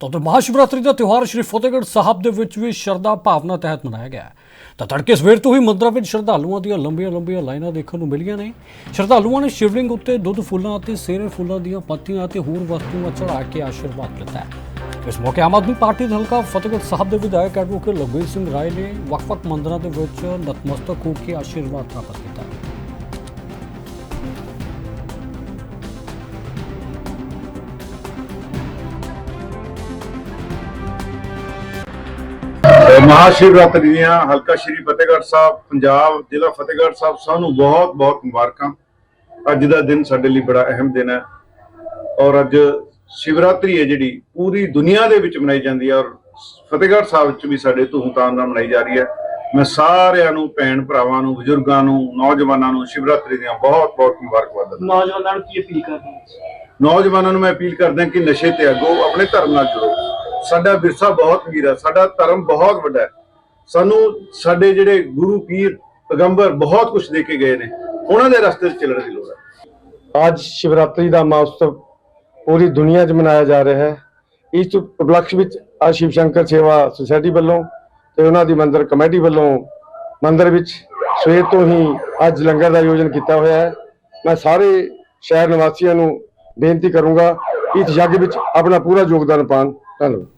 ਤਾਂ ਮਹਾਸ਼ਿਵਰਾਤਰੀ ਦਾ ਤਿਉਹਾਰ ਸ਼੍ਰੀ ਫਤਿਹਗੜ੍ਹ ਸਾਹਿਬ ਦੇ ਵਿੱਚ ਵੀ ਸ਼ਰਧਾ ਭਾਵਨਾ ਤਹਿਤ ਮਨਾਇਆ ਗਿਆ ਤਾਂ ਤੜਕੇ ਸਵੇਰ ਤੋਂ ਹੀ ਮੰਦਰਾਂ ਵਿੱਚ ਸ਼ਰਧਾਲੂਆਂ ਦੀਆਂ ਲੰਬੀਆਂ ਲੰਬੀਆਂ ਲਾਈਨਾਂ ਦੇਖਣ ਨੂੰ ਮਿਲੀਆਂ ਨੇ। ਸ਼ਰਧਾਲੂਆਂ ਨੇ ਸ਼ਿਵਲਿੰਗ ਉੱਤੇ ਦੁੱਧ ਫੁੱਲਾਂ ਅਤੇ ਸੇਰੇ ਫੁੱਲਾਂ ਦੀਆਂ ਪੱਤੀਆਂ ਅਤੇ ਹੋਰ ਵਸਤੂਆਂ ਚੜਾ ਕੇ ਆਸ਼ੀਰਵਾਦ ਲਿੱਤਾ ਇਸ ਮੌਕੇ ਆਮ ਆਦਮੀ ਪਾਰਟੀ ਦੇ ਹਲਕਾ ਫਤਿਹਗੜ੍ਹ ਸਾਹਿਬ ਦੇ ਵਿਧਾਇਕ ਐਡਵੋਕੇਟ ਲਖਬੀਰ ਸਿੰਘ ਰਾਏ ਨੇ ਵੱਖ-ਵੱਖ ਮੰਦਰਾਂ ਦੇ ਵਿੱਚ ਨਤਮਸਤਕ ਹੋ ਕੇ ਆਸ਼ੀਰਵਾਦ ਪ੍ਰਾਪਤ ਕੀਤਾ। ਮਹਾਸ਼ਿਵਰਾਤਰੀ ਦੀਆਂ ਹਲਕਾ ਸ਼੍ਰੀ ਫਤਿਹਗੜ੍ਹ ਸਾਹਿਬ ਪੰਜਾਬ ਜ਼ਿਲ੍ਹਾ ਫਤਿਹਗੜ੍ਹ ਸਾਹਿਬ ਸਾਨੂੰ ਬਹੁਤ ਬਹੁਤ ਮੁਬਾਰਕਾਂ। ਅੱਜ ਦਾ ਦਿਨ ਸਾਡੇ ਲਈ ਬੜਾ ਅਹਿਮ ਦਿਨ ਹੈ ਔਰ ਅੱਜ ਸ਼ਿਵਰਾਤਰੀ ਹੈ ਜਿਹੜੀ ਪੂਰੀ ਦੁਨੀਆ ਦੇ ਵਿੱਚ ਮਨਾਈ ਜਾਂਦੀ ਹੈ ਔਰ ਫਤਿਹਗੜ੍ਹ ਸਾਹਿਬ ਵਿੱਚ ਵੀ ਸਾਡੇ ਧੂਮਧਾਮ ਨਾਲ ਮਨਾਈ ਜਾ ਰਹੀ ਹੈ। ਮੈਂ ਸਾਰਿਆਂ ਨੂੰ ਭੈਣ ਭਰਾਵਾਂ ਨੂੰ ਬਜ਼ੁਰਗਾਂ ਨੂੰ ਨੌਜਵਾਨਾਂ ਨੂੰ ਸ਼ਿਵਰਾਤਰੀ ਦੀਆਂ ਬਹੁਤ ਬਹੁਤ ਮੁਬਾਰਕਬਾਦ ਦਿੰਦਾ ਨੌਜਵਾਨਾਂ ਨੂੰ ਕੀ ਅਪੀਲ ਕਰਦੇ ਨੌਜਵਾਨਾਂ ਨੂੰ ਮੈਂ ਅਪੀਲ ਕਰਦਾ ਕਿ ਨਸ਼ੇ ਤਿਆਗੋ ਆਪਣੇ ਧਰਮ ਨਾਲ ਜੁੜੋ। ਸਾਡਾ ਵਿਰਸਾ ਬਹੁਤ ਵੀਰ ਹੈ, ਸਾਡਾ ਧਰਮ ਬਹੁਤ ਵੱਡਾ ਹੈ। ਸਾਨੂੰ ਸਾਡੇ ਜਿਹੜੇ ਗੁਰੂ, ਪੀਰ, ਪੈਗੰਬਰ ਬਹੁਤ ਕੁਝ ਦੇ ਕੇ ਗਏ ਨੇ। ਉਹਨਾਂ ਦੇ ਰਸਤੇ 'ਚ ਚੱਲਣ ਦੀ ਲੋੜ ਹੈ। ਅੱਜ ਸ਼ਿਵਰਾਤਰੀ ਦਾ ਮਹੋਤਸਵ ਪੂਰੀ ਦੁਨੀਆ 'ਚ ਮਨਾਇਆ ਜਾ ਰਿਹਾ ਹੈ। ਇਸ ਉਪਲਕਸ਼ ਵਿੱਚ ਆ ਸ਼ਿਵ ਸ਼ੰਕਰ ਸੇਵਾ ਸੁਸਾਇਟੀ ਵੱਲੋਂ ਤੇ ਉਹਨਾਂ ਦੀ ਮੰਦਿਰ ਕਮੇਟੀ ਵੱਲੋਂ ਮੰਦਿਰ ਵਿੱਚ ਸਵੇਰ ਤੋਂ ਹੀ ਅੱਜ ਲੰਗਰ ਦਾ ਆਯੋਜਨ ਕੀਤਾ ਹੋਇਆ ਹੈ। ਮੈਂ ਸਾਰੇ ਸ਼ਹਿਰ ਨਿਵਾਸੀਆਂ ਨੂੰ ਬੇਨਤੀ ਕਰੂੰਗਾ, ਇਸ ਯੱਗ ਵਿੱਚ ਆਪਣਾ ਪੂਰਾ ਯੋਗਦਾਨ ਪਾਉਣ। Falou.